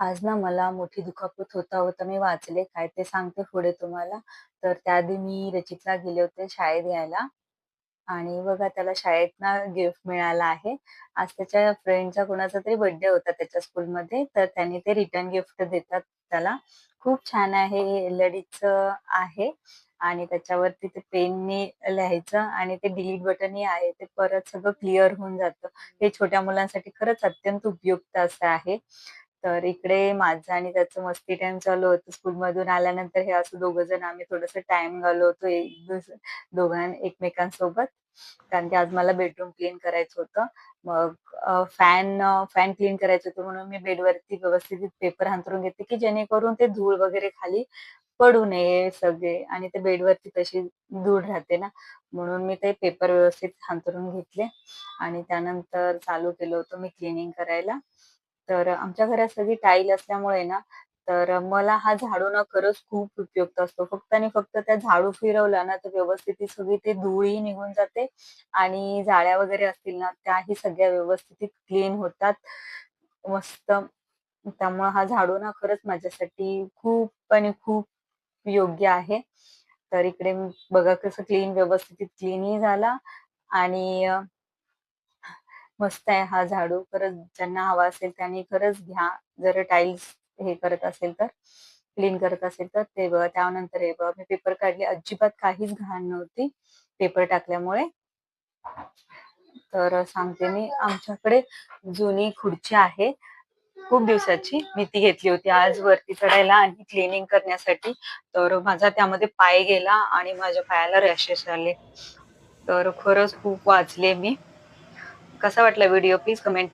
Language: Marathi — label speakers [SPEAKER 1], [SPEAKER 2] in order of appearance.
[SPEAKER 1] आज ना मला मोठी दुखापत होता होता. मी वाचले काय ते सांगते पुढे तुम्हाला. तर त्याआधी मी रचितला गेले होते शाळेत घ्यायला आणि बघा त्याला शाळेत ना गिफ्ट मिळाला आहे. आज त्याच्या फ्रेंडचा कोणाचा तरी बर्थडे होता त्याच्या स्कूलमध्ये, तर त्यांनी ते रिटर्न गिफ्ट देतात त्याला. खूप छान आहे, हे च आहे आणि त्याच्यावरती ते पेनने लिहायचं आणि ते डिलीट बटनही आहे. ते परत सगळं क्लिअर होऊन जातं. हे छोट्या मुलांसाठी खरंच अत्यंत उपयुक्त असं आहे. तर इकडे माझं आणि त्याचं मस्ती टाइम चालू होतं. स्कूलमधून आल्यानंतर हे असं दोघं जण आम्ही थोडस टाइम घालवतो एक दोघां एकमेकांसोबत. कारण की आज मला बेडरूम क्लीन करायचं होतं. मग फॅन फॅन क्लीन करायचं होतं म्हणून मी बेडवरती व्यवस्थित पेपर हांतरून घेते, की जेणेकरून ते धूळ वगैरे खाली पडू नये सगळे आणि ते बेडवरती तशी धूळ राहते ना, म्हणून मी ते पेपर व्यवस्थित हांतरून घेतले आणि त्यानंतर चालू केलं होतं मी क्लीनिंग करायला. तर आमच्या घरात सगळी टाईल असल्यामुळे ना, तर मला हा झाडू ना खरंच खूप उपयुक्त असतो. फक्त आणि फक्त त्या झाडू फिरवला ना, तर व्यवस्थित सगळी ते धूळही निघून जाते आणि जाळ्या वगैरे असतील ना, त्याही सगळ्या व्यवस्थित क्लीन होतात. मस्त. त्यामुळे हा झाडू ना खरंच माझ्यासाठी खूप आणि खूप योग्य आहे. तर इकडे बघा कसं क्लीन व्यवस्थित क्लीनही झाला आणि मस्त आहे हा झाडू. खरंच ज्यांना हवा असेल त्यांनी खरंच घ्या. जर टाईल्स हे करत असेल तर, क्लीन करत असेल तर ते बघ त्यानंतर हे बघ मी पेपर काढले. अजिबात काहीच घाण नव्हती पेपर टाकल्यामुळे. तर सांगते मी आमच्याकडे जुनी खुर्ची आहे. खूप दिवसाची. मी ती घेतली होती आज वरती चढायला आणि क्लीनिंग करण्यासाठी. तर माझा त्यामध्ये पाय गेला आणि माझ्या पायाला रॅशेस आले. तर खरंच खूप वाचले मी. कसा वाटला व्हिडिओ? Please comment